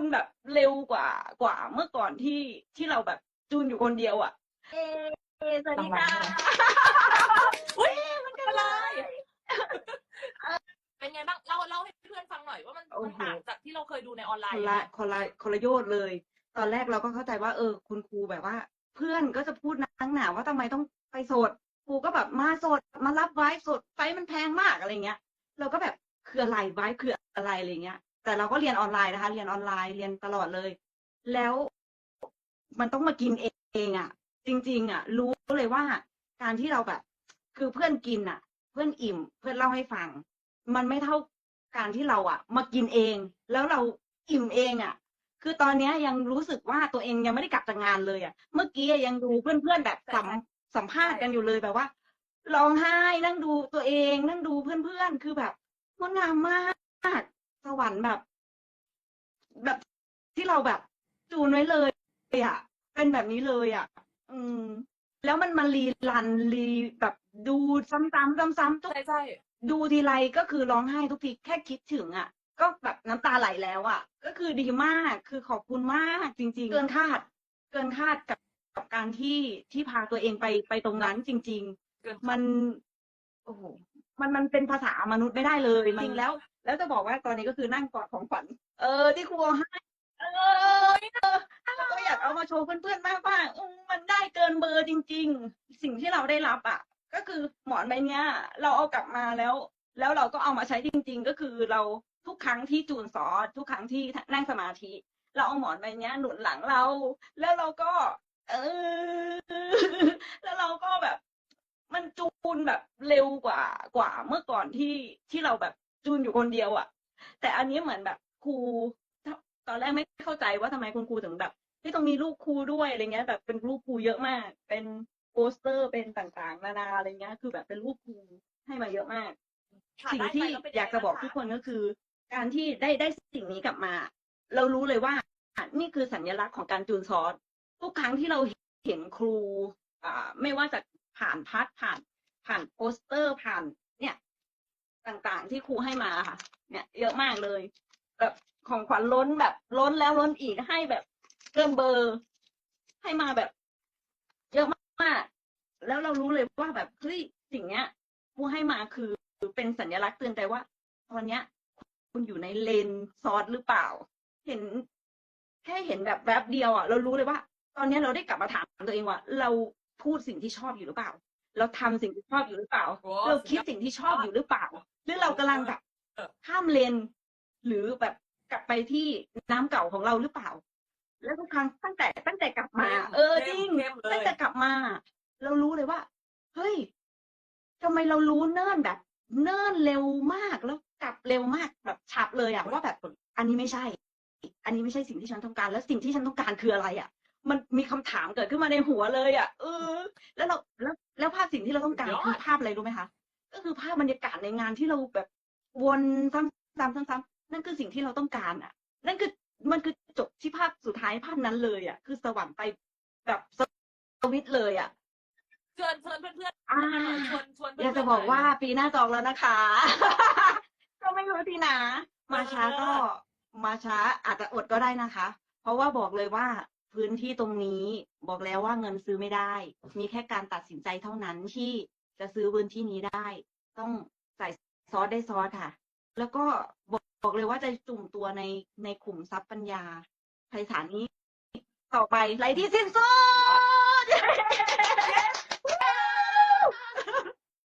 นแบบเร็วกว่ากว่าเมื่อก่อนที่ที่เราแบบจูนอยู่คนเดียวอะ เอสวัสดีค่ะอุ้ยมันกันเลยเป็นไงบ้างเล่าเล่าให้เพื่อนฟังหน่อยว่ามันโอ้มันโหต่างจากที่เราเคยดูในออนไลคนน์ละคนละคนละโยชน์เลย ตอนแรกเราก็เข้าใจว่า เออ คุณครูแบบว่า เพื่อนก็จะพูดนังหนาว่าทำไมต้องไปโสดครูก็แบบมาโสดมารับไว้โสดไฟมันแพงมากอะไรเงี้ย เราก็แบบคืออะไรไว้คืออะไรอะไรเงี้ย แต่เราก็เรียนออนไลน์นะคะ เรียนออนไลน์เรียนตลอดเลย แล้วมันต้องมากินเองเอะ จริง ๆอะ รู้เลยว่าการที่เราแบบ คือเพื่อนกินอะ เพื่อนอิ่ม เพื่อนเล่าให้ฟัง มันไม่เท่าการที่เราอะ มากินเอง แล้วเราอิ่มเองอะ คือตอนนี้ยังรู้สึกว่าตัวเองยังไม่ได้กลับจากงานเลยอะ เมื่อกี้ยังดูเพื่อนๆแบบสัมสัมภาษณ์กันอยู่เลยแบบว่าร้องไห้นั่งดูตัวเอง นั่งดูเพื่อนๆคือแบบงดงามมาก สวรรค์แบบ แบบที่เราแบบจูนไว้เลยอะ เป็นแบบนี้เลยอะ อืม แล้วมันมารีรันรีแบบดูซ้ำๆซ้ำๆทุกใช่ใช่ดูทีไรก็คือร้องไห้ทุกทีแค่คิดถึงอะ ก็แบบน้ำตาไหลแล้วอะ ก็คือดีมากคือขอบคุณมากจริง ๆ เกินคาด เกินคาดกับกับการที่ที่พาตัวเองไปไปตรงนั้นจริงเกินๆมัน โอ้โห มันมันเป็นภาษามนุษย์ไม่ได้เลยจริงๆแล้ว แล้วจะบอกว่าตอนนี้ก็คือนั่งกอดของขวัญเออที่ครูเอาให้เออแล้วก็อยากเอามาโชว์เพื่อนๆมากว่าอืมมันได้เกินเบอร์จริง ๆ สิ่งที่เราได้รับอะ ก็คือหมอนใบเนี้ย เราเอากลับมาแล้ว แล้วเราก็เอามาใช้จริง ๆ ก็คือเราทุกครั้งที่จูนซอสทุกครั้งที่นั่งสมาธิ เราเอาหมอนใบเนี้ยหนุนหลังเรา แล้วเราก็ เออ แล้วเราก็แบบ มันจู นแบบเร็วกว่ากว่าเมื่อก่อนที่ที่เราแบบจูนอยู่คนเดียวอะ่ะ แต่อันนี้เหมือนแบบครูตอนแรกไม่เข้าใจว่าทำไมคุณครูถึงแบบที่ต้องมีรูปครูด้วยอะไรเงี้ย แบบเป็นรูปครูเยอะมาก เป็นโปสเตอร์เป็นต่างๆ นานาอะไรเงี้ย คือแบบเป็นรูปครูให้มาเยอะมากค่ะสิ่งได้ไปที่แล้วเป็นอยากจะบอกไงทุกบ้งคนก็คือ การที่ได้ได้สิ่งนี้กลับมา เรารู้เลยว่าอะนี่คือสัญลักษณ์ของการจูนซอสทุกครั้งที่เราเห็นครู อ่า ไม่ว่าจะผ่านพัดผ่าน ผ่านโปสเตอร์ผ่าน เนี่ย ต่างๆที่ครูให้มาค่ะ เนี่ย เยอะมากเลย แบบของขวัญล้นแบบล้นแล้วล้นอีกให้แบบเกินเบอร์ ให้มาแบบ เยอะมากๆแล้วเรารู้เลยว่าแบบเฮ้ยสิ่งเนี้ยครูให้มาคือเป็นสัญลักษณ์เตือนใจว่าตอนเนี้ย คุณอยู่ในเลนซอสหรือเปล่า เห็นแค่เห็นแบบแวบเดียวอะเรารู้เลยว่า ตอนนี้เราได้กลับมาถามตัวเองว่า เราพูดสิ่งที่ชอบอยู่หรือเปล่า เราทำสิ่งที่ชอบอยู่หรือเปล่าโอ้เราคิดสิ่งที่ชอบอยู่หรือเปล่า หรือเรากำลังแบบเออข้ามเลนหรือแบบกลับไปที่น้ำเก่าของเราหรือเปล่า แล้วทุกครั้งตั้งแต่ตั้งแต่กลับมา เออจริงเข้มเลตั้ยงแต่กลับมา เรารู้เลยว่า เฮ้ยทำไมเรารู้เนิ่นแบบ เนิ่นเร็วมากแล้วกลับเร็วมากแบบฉับเลยอะว่าแบบอันนี้ไม่ใช่ อันนี้ไม่ใช่สิ่งที่ฉันต้องการ แล้วสิ่งที่ฉันต้องการคืออะไรอะ มันมีคำถามเกิดขึ้นมาในหัวเลยอะเออ แล้วเราแล้วแล้วภาพสิ่งที่เราต้องการสุดยอดคือภาพอะไรรู้ไหมคะก็คือภาพบรรยากาศในงานที่เราแบบวนซ้ำซ้ำซ้ำซ้ำนั่นคือสิ่งที่เราต้องการอะ นั่นคือมันคือจบที่ภาพสุดท้ายภาพนั้นเลยอะ คือสวรรค์ไปแบบสวิตช์เลยอะเชิญเชิญเพื่อนอ่าๆชวนชวนเพื่อยากจะบอกว่าปีหน้าจองแล้วนะคะ ก็ไม่รู้ทีนะ มาช้าก็มาช้าอาจจะอดก็ได้นะคะ เพราะว่าบอกเลยว่า พื้นที่ตรงนี้บอกแล้วว่าเงินซื้อไม่ได้ มีแค่การตัดสินใจเท่านั้นที่จะซื้อพื้นที่นี้ได้ ต้องใส่ซอสได้ซอสค่ะ แล้วก็บอกบอกเลยว่าจะจุ่มตัวในในขุมทรัพย์ปัญญาไพศาลนี้ ต่อไปไรที่สิ้นสุด